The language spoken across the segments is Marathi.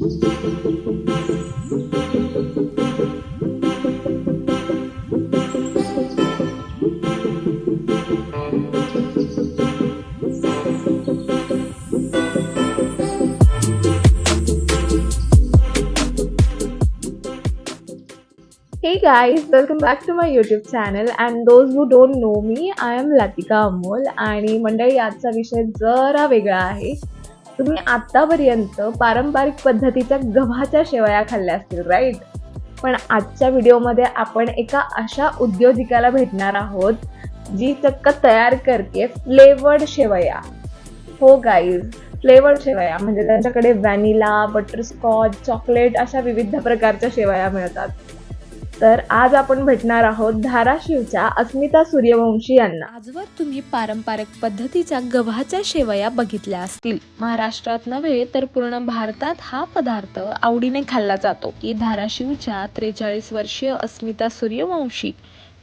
Hey guys, welcome back to my YouTube channel and those who don't know me, I am Latika Amol आणि मंडळी आजचा विषय जरा वेगळा आहे तुम्ही आतापर्यंत पारंपरिक पद्धतीच्या गव्हाच्या शेवया खाल्ल्या असतील राईट पण आजच्या व्हिडिओमध्ये आपण एका अशा उद्योजिकाला भेटणार आहोत जी चक्क तयार करते फ्लेवर्ड शेवया. हो गाईज फ्लेवर्ड शेवया. म्हणजे त्यांच्याकडे व्हॅनिला बटरस्कॉच चॉकलेट अशा विविध प्रकारच्या शेवया मिळतात. तर आज आपण भेटणार आहोत धाराशिवच्या अस्मिता सूर्यवंशी यांना. आजवर तुम्ही पारंपरिक पद्धतीच्या गव्हाच्या शेवया बघितल्या असतील. महाराष्ट्रात नव्हे तर पूर्ण भारतात हा पदार्थ आवडीने खाल्ला जातो. की धाराशिवच्या त्रेचाळीस वर्षीय अस्मिता सूर्यवंशी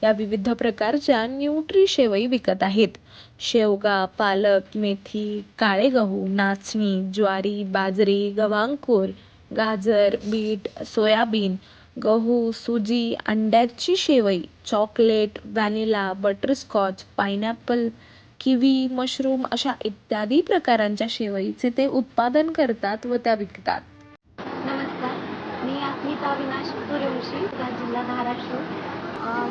या विविध प्रकारच्या न्यूट्री शेवई विकत आहेत. शेवगा पालक मेथी काळे गहू नाचणी ज्वारी बाजरी गवांकूर गाजर बीट सोयाबीन गहू सुजी अंड्याची शेवई chocolate vanilla butterscotch pineapple kiwi mushroom अशा इत्यादी प्रकारांच्या शेवईचे ते उत्पादन करतात व त्या विकतात. नमस्कार. मी अस्मिता अविनाश सूर्यवंशी जिल्हा धाराशिव.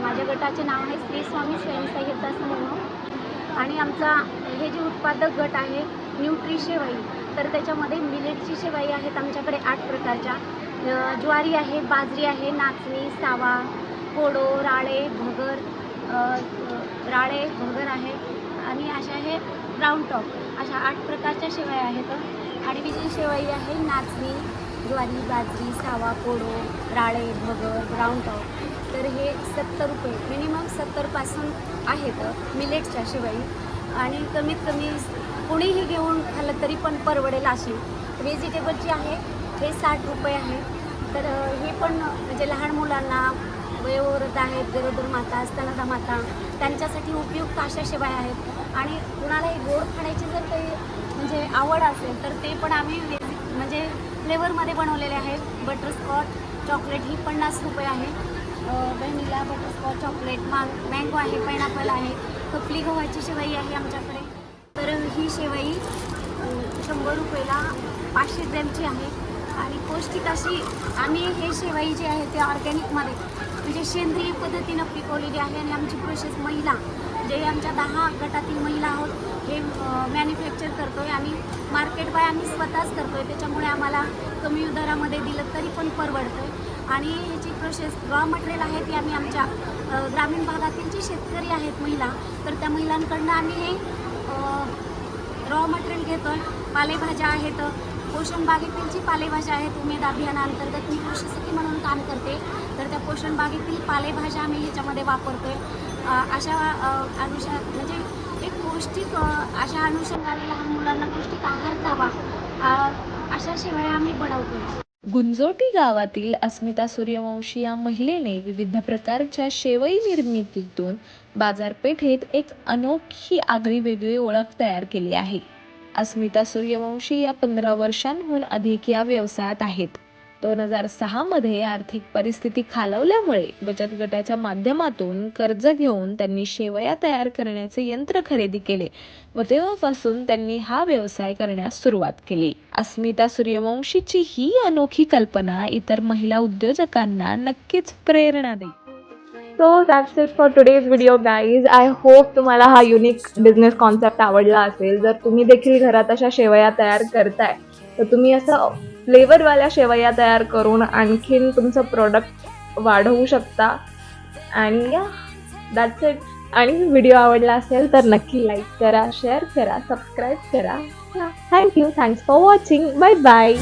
माझ्या गटाचे नाव आहे श्री स्वामी स्वयंसहाय्यता समूह. आणि आमचा हे जे उत्पादक गट आहे न्यूट्री शेवाई. तर त्याच्यामध्ये मिलेटची शेवाई आहेत आमच्याकडे आठ प्रकारच्या. ज्वारी आहे बाजरी आहे नाचणी सावा कोडो राळे भगर राळे भगर आहे आणि अशा हे ब्राऊन टॉप अशा आठ प्रकारच्या शेवया आहेत. आणि विजयी शेवई आहे नाचणी ज्वारी बाजरी सावा कोडो राळे भगर ब्राऊन टॉप तर हे सत्तर रुपये मिनिमम सत्तरपासून आहेत मिलेटच्या शिवाई. आणि कमीत कमी कोणीही घेऊन खाल्लं तरी पण परवडेल अशी. व्हेजिटेबलची आहे हे साठ रुपये आहे. तर हे पण म्हणजे लहान मुलांना वयोवृद्ध आहेत गरोदर माता स्तनदा माता त्यांच्यासाठी उपयुक्त अशा शिवाय आहेत. आणि कुणालाही गोड खाण्याची जर काही म्हणजे आवड असेल तर ते पण आम्ही म्हणजे फ्लेवरमध्ये बनवलेले आहेत. बटरस्कॉच चॉकलेट ही पन्नास रुपये आहे. बहिणीला बटरस्कॉच चॉकलेट मांग मँगो आहे पायनॅपल आहे. खपली गव्हाची शेवाई आहे आमच्याकडे. तर ही शेवाई शंभर रुपयाला पाचशे ग्रॅमची आहे. आणि पौष्टिक अशी आम्ही हे शेवई जे आहे ते ऑर्गॅनिकमध्ये म्हणजे सेंद्रिय पद्धतीनं पिकवलेली आहे. आणि आमची प्रोसेस महिला जे आमच्या दहा गटातील महिला आहोत हे मॅन्युफॅक्चर करतो आहे आणि मार्केट बाय आम्ही स्वतःच करतो आहे त्याच्यामुळे आम्हाला कमी दरामध्ये दिलं तरी पण परवडतं आहे आणि ह्याची प्रोसेस रॉ मटेरियल आहे ती आम्ही आमच्या ग्रामीण भागातील जे शेतकरी आहेत महिला तर त्या महिलांकडनं आम्ही हे रॉ मटेरियल घेतो आहे पालेभाज्या आहेत पोषण बागेतील जी पालेभाज्या आहेत उमेद अभियानाअंतर्गत मी कृषी सखी म्हणून काम करते. तर त्या पोषण बागेतील पालेभाज्या आम्ही ह्याच्यामध्ये वापरतो आहे अशा अनुषा म्हणजे एक पौष्टिक अशा अनुषंगाने लहान मुलांना पौष्टिक आहार द्यावा. अशा शेवया आम्ही बनवतो गुंजोटी गावातील अस्मिता सूर्यवंशी या महिलेने विविध प्रकारच्या शेवई निर्मितीतून बाजारपेठेत एक अनोखी आगळी वेगळी ओळख तयार केली आहे. अस्मिता सूर्यवंशी या पंधरा वर्षांहून अधिक या व्यवसायात आहेत. दोन हजार सहामध्ये आर्थिक परिस्थिती खालवल्यामुळे बचत गटाच्या माध्यमातून कर्ज घेऊन त्यांनी शेवया तयार करण्याचे यंत्र खरेदी केले व तेव्हापासून त्यांनी हा व्यवसाय करण्यास सुरुवात केली. अस्मिता सूर्यवंशीची ही अनोखी कल्पना इतर महिला उद्योजकांना नक्कीच प्रेरणा देईल. So that's it for today's video guys I hope तुम्हाला हा युनिक बिझनेस कॉन्सेप्ट आवडला असेल. जर तुम्ही देखील घरात अशा शेवया तयार करताय तर तुम्ही असं फ्लेवरवाल्या शेवया तयार करून आणखीन तुमचं प्रोडक्ट वाढवू शकता. आणि या दॅट्स इट आणि व्हिडिओ आवडला असेल तर नक्की लाईक करा शेअर करा सबस्क्राईब करा. Thank you thanks for watching bye bye